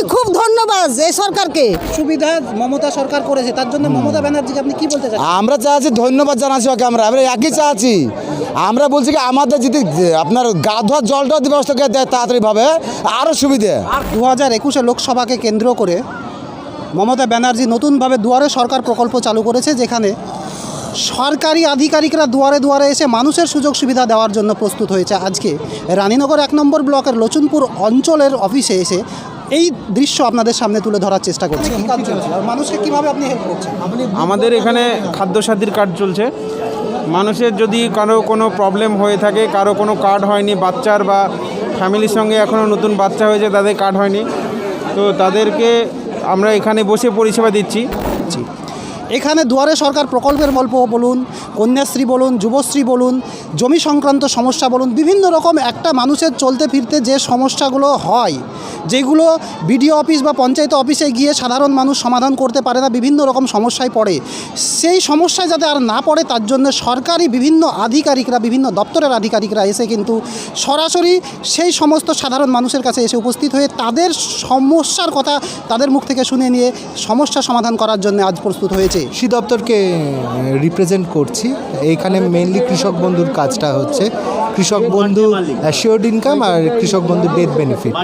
আমি খুব ধন্যবাদ এই সরকারকে। সুবিধা মমতা সরকার করেছে তার জন্য মমতা ব্যানার্জিকে আপনি কি বলতে চান আমরা চাচ্ছি ধন্যবাদ জানাচ্ছি ওকে আমরা আমরা একই চাচ্ছি আমরা বলছি কি আমাদের যদি আপনার গা ধোয়ার জলটা যদি ব্যবস্থা করে দেয় তাড়াতাড়িভাবে আরও সুবিধে। আর দু হাজার একুশে লোকসভাকে কেন্দ্র করে মমতা ব্যানার্জি নতুনভাবে দুয়ারে সরকার প্রকল্প চালু করেছে যেখানে সরকারি আধিকারিকরা দুয়ারে দুয়ারে এসে মানুষের সুযোগ সুবিধা দেওয়ার জন্য প্রস্তুত হয়েছে। আজকে রানীনগর এক নম্বর ব্লকের লোচনপুর অঞ্চলের অফিসে এসে এই দৃশ্য আপনাদের সামনে তুলে ধরার চেষ্টা করছি। মানুষকে কীভাবে আপনি হেল্প করছেন? আমাদের এখানে খাদ্যসাথীর কার্ড চলছে। মানুষের যদি কারও কোনো প্রবলেম হয়ে থাকে কারও কোনো কার্ড হয়নি বাচ্চার বা ফ্যামিলির সঙ্গে এখনও নতুন বাচ্চা হয়েছে তাদের কার্ড হয়নি। তো তাদেরকে আমরা এখানে বসে পরিষেবা দিচ্ছি। এখানে দুয়ারে সরকার প্রকল্পের গল্প বলুন কন্যাশ্রী বলুন যুবশ্রী বলুন জমি সংক্রান্ত সমস্যা বলুন বিভিন্ন রকম একটা মানুষের চলতে ফিরতে যে সমস্যাগুলো হয় যেগুলো বিডিও অফিস বা পঞ্চায়েত অফিসে গিয়ে সাধারণ মানুষ সমাধান করতে পারে না, বিভিন্ন রকম সমস্যায় পড়ে। সেই সমস্যায় যাতে আর না পড়ে, তার জন্য সরকারি বিভিন্ন আধিকারিকরা, বিভিন্ন দপ্তরের আধিকারিকরা এসে কিন্তু সরাসরি সেই সমস্ত সাধারণ মানুষের কাছে এসে উপস্থিত হয়ে তাদের সমস্যার কথা তাদের মুখ থেকে শুনে নিয়ে সমস্যা সমাধান করার জন্য আজ প্রস্তুত হয়েছে। কৃষি দপ্তরকে রিপ্রেজেন্ট করছি। এইখানে মেনলি কৃষক বন্ধুর কাজটা হচ্ছে। কৃষক বন্ধু অ্যাসিওর্ড ইনকাম আর কৃষক বন্ধু ডেথ বেনিফিট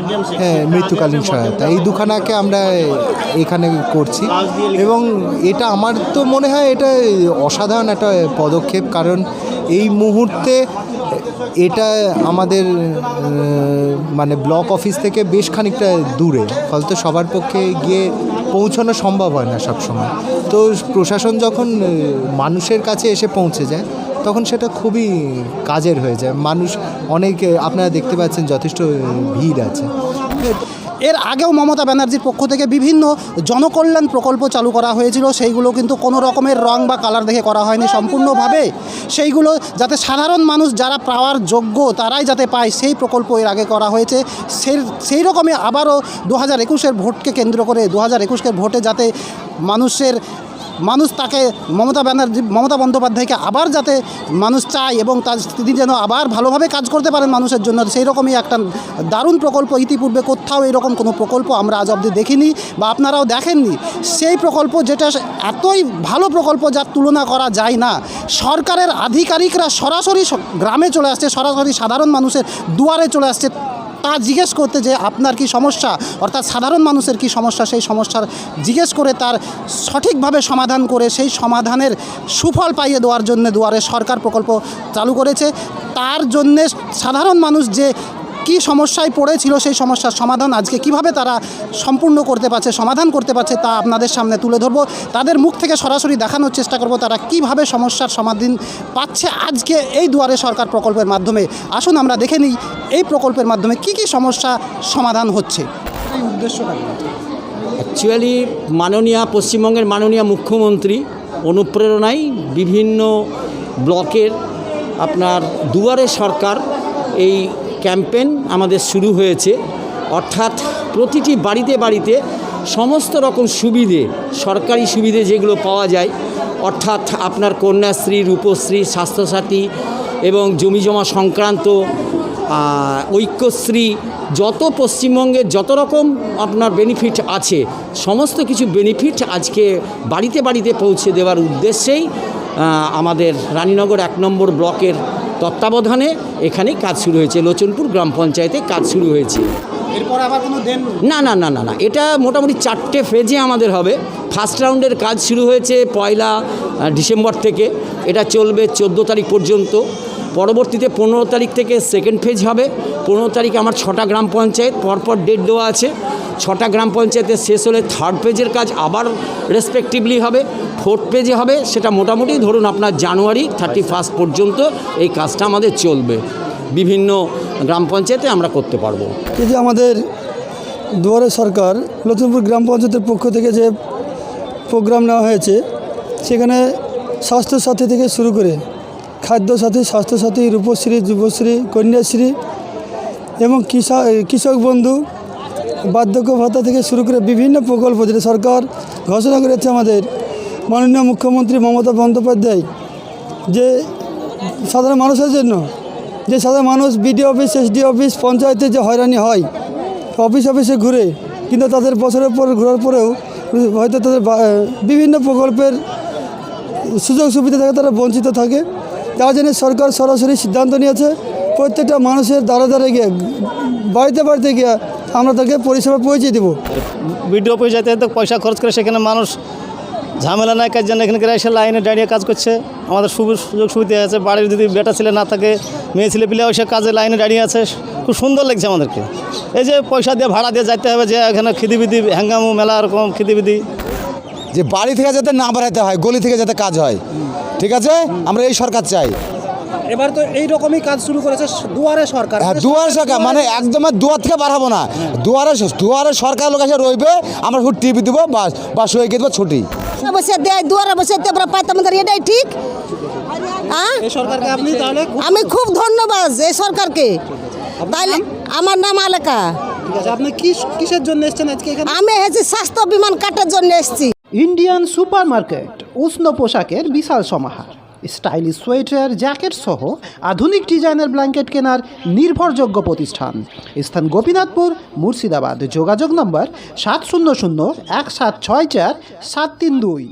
হ্যাঁ মৃত্যুকালীন সহায়তা। এই দুখানাকে আমরা এখানে করছি। এবং এটা আমার তো মনে হয় এটা অসাধারণ একটা পদক্ষেপ কারণ এই মুহূর্তে এটা আমাদের মানে ব্লক অফিস থেকে বেশ খানিকটা দূরে। ফলত সবার পক্ষে গিয়ে পৌঁছানো সম্ভব হয় না সব সময় তো প্রশাসন যখন মানুষের কাছে এসে পৌঁছে যায় তখন সেটা খুবই কাজের হয়ে যায়। মানুষ অনেক আপনারা দেখতে পাচ্ছেন যথেষ্ট ভিড় আছে। এর আগেও মমতা ব্যানার্জির পক্ষ থেকে বিভিন্ন জনকল্যাণ প্রকল্প চালু করা হয়েছিল। সেইগুলো কিন্তু কোনো রকমের রং বা কালার দেখে করা হয়নি সম্পূর্ণভাবে। সেইগুলো যাতে সাধারণ মানুষ যারা পাওয়ার যোগ্য তারাই যাতে পায়, সেই প্রকল্প এর আগে করা হয়েছে। সেই সেই রকমই আবারও দু হাজার একুশের ভোটকে কেন্দ্র করে দু হাজার ভোটে যাতে মানুষের মানুষ তাকে মমতা ব্যানার্জি, মমতা বন্দ্যোপাধ্যায়কে আবার যাতে মানুষ চায় এবং তার তিনি যেন আবার ভালোভাবে কাজ করতে পারেন মানুষের জন্য সেই রকমই একটা দারুণ প্রকল্প ইতিপূর্বে কোথাও এরকম কোনো প্রকল্প আমরা আজ অবধি দেখিনি বা আপনারাও দেখেননি। সেই প্রকল্প যেটা এতই ভালো প্রকল্প যার তুলনা করা যায় না। সরকারের আধিকারিকরা সরাসরি গ্রামে চলে আসছে, সরাসরি সাধারণ মানুষের দুয়ারে চলে আসছে। তা জিজ্ঞেস করতে যে আপনার কি সমস্যা? অর্থাৎ সাধারণ মানুষের কি সমস্যা? সেই সমস্যার জিজ্ঞেস করে তার সঠিকভাবে সমাধান করে সেই সমাধানের সুফল পাইয়ে দেওয়ার জন্য দুয়ারে সরকার প্রকল্প চালু করেছে। তার জন্যে সাধারণ মানুষ যে কি সমস্যায় পড়েছিল সেই সমস্যার সমাধান আজকে কীভাবে তারা সম্পূর্ণ করতে পারছে, সমাধান করতে পারছে তা আপনাদের সামনে তুলে ধরবো। তাদের মুখ থেকে সরাসরি দেখানোর চেষ্টা করব তারা কীভাবে সমস্যার সমাধান পাচ্ছে আজকে এই দুয়ারে সরকার প্রকল্পের মাধ্যমে। আসুন আমরা দেখে নিই এই প্রকল্পের মাধ্যমে কি কি সমস্যা সমাধান হচ্ছে। এই উদ্দেশ্যটা অ্যাকচুয়ালি মাননীয়, পশ্চিমবঙ্গের মাননীয় মুখ্যমন্ত্রী অনুপ্রেরণায় বিভিন্ন ব্লকের আপনার দুয়ারে সরকার এই ক্যাম্পেন আমাদের শুরু হয়েছে। অর্থাৎ প্রতিটি বাড়িতে বাড়িতে সমস্ত রকম সুবিধে, সরকারি সুবিধে যেগুলো পাওয়া যায়, অর্থাৎ আপনার কন্যাশ্রী, রূপশ্রী, স্বাস্থ্যসাথী এবং জমিজমা সংক্রান্ত ঐক্যশ্রী, যত পশ্চিমবঙ্গের যত রকম আপনার বেনিফিট আছে, সমস্ত কিছু বেনিফিট আজকে বাড়িতে বাড়িতে পৌঁছে দেওয়ার উদ্দেশ্যেই আমাদের রানীনগর এক নম্বর ব্লকের তত্ত্বাবধানে এখানে কাজ শুরু হয়েছে। লোচনপুর গ্রাম পঞ্চায়েতে কাজ শুরু হয়েছে। এরপর আবার কোনো দেন না না না না না। এটা মোটামুটি চারটে ফেজে আমাদের হবে। ফার্স্ট রাউন্ডের কাজ শুরু হয়েছে পয়লা ডিসেম্বর থেকে। এটা চলবে চোদ্দ তারিখ পর্যন্ত। পরবর্তীতে পনেরো তারিখ থেকে সেকেন্ড ফেজ হবে। পনেরো তারিখে আমার ছটা গ্রাম পঞ্চায়েত, পরপর ডেট দেওয়া আছে। ছটা গ্রাম পঞ্চায়েতের শেষ হলে থার্ড পেজের কাজ আবার রেসপেক্টিভলি হবে। ফোর্থ পেজে হবে, সেটা মোটামুটি ধরুন আপনার জানুয়ারি থার্টি ফার্স্ট পর্যন্ত এই কাজটা আমাদের চলবে। বিভিন্ন গ্রাম পঞ্চায়েতে আমরা করতে পারব। এই যে আমাদের দুয়ারে সরকার লক্ষ্মীপুর গ্রাম পঞ্চায়েতের পক্ষ থেকে যে প্রোগ্রাম নেওয়া হয়েছে, সেখানে স্বাস্থ্যসাথী থেকে শুরু করে খাদ্যসাথী, স্বাস্থ্যসাথী, রূপশ্রী, যুবশ্রী, কন্যাশ্রী এবং কৃষক কৃষক বন্ধু, বার্ধক্য ভাতা থেকে শুরু করে বিভিন্ন প্রকল্প যেটা সরকার ঘোষণা করেছে আমাদের। মাননীয় মুখ্যমন্ত্রী মমতা বন্দ্যোপাধ্যায়, যে সাধারণ মানুষের জন্য, যে সাধারণ মানুষ বিডি অফিস এসডি অফিস, পঞ্চায়েতে যে হয়রানি হয়, অফিস অফিসে ঘুরে, কিন্তু তাদের বছরের পর ঘোরার পরেও হয়তো তাদের বিভিন্ন প্রকল্পের সুযোগ সুবিধা থেকে তারা বঞ্চিত থাকে। তার জন্য সরকার সরাসরি সিদ্ধান্ত নিয়েছে, প্রত্যেকটা মানুষের দ্বারা দ্বারা গিয়ে, বাড়িতে বাড়িতে গিয়ে আমরা তাকে পরিষেবা পৌঁছে দেবো। বিডিও যেতে যেতে পয়সা খরচ করে সেখানে মানুষ ঝামেলা নাই কাজ জন্য এখানে এসে লাইনে দাঁড়িয়ে কাজ করছে। আমাদের সুযোগ সুবিধা আছে, বাড়ির যদি বেটা ছেলে না থাকে, মেয়ে ছেলে পিলেও সে কাজে লাইনে দাঁড়িয়ে আছে। খুব সুন্দর লাগছে আমাদেরকে। এই যে পয়সা দিয়ে ভাড়া দিয়ে যাইতে হবে যে এখানে খিদিবিদি হ্যাঙ্গামু মেলা, এরকম খিদিবিদি যে বাড়ি থেকে যাতে না বাড়াইতে হয় গলি থেকে যাতে কাজ হয় ঠিক আছে? আমরা এই সরকার চাই। এবার তো এই রকমই কাজ শুরু করেছে দুয়ারে সরকার। হ্যাঁ দুয়ারে সরকার মানে একদম দুয়ার থেকে বাড়াবো না। দুয়ারে দুয়ারে সরকার লোক এসে রইবে আমরা শুধু টিভি দেবো বাস বা সই দেবো ছুটি। বসে দেয় দুয়ারে বসে আমরা পাইতাম আমাদের এটাই ঠিক। হ্যাঁ সরকারকে আপনি আমি খুব ধন্যবাদ এই সরকারকে। তাইলে আমার নাম আলেকা। আপনি কিসের জন্য এসেছেন আজকে এখানে? আমি এসেছি স্বাস্থ্য বিমান কাটার জন্য এসেছি। ইন্ডিয়ান সুপারমার্কেট, উষ্ণ পোশাকের বিশাল সমাহার। স্টাইলিশ সোয়েটার, জ্যাকেট সহ আধুনিক ডিজাইনের ব্ল্যাঙ্কেট কেনার নির্ভরযোগ্য প্রতিষ্ঠান। স্থান গোপীনাথপুর, মুর্শিদাবাদ। যোগাযোগ নম্বর সাত শূন্য শূন্য এক সাত ছয় চার সাত তিন দুই।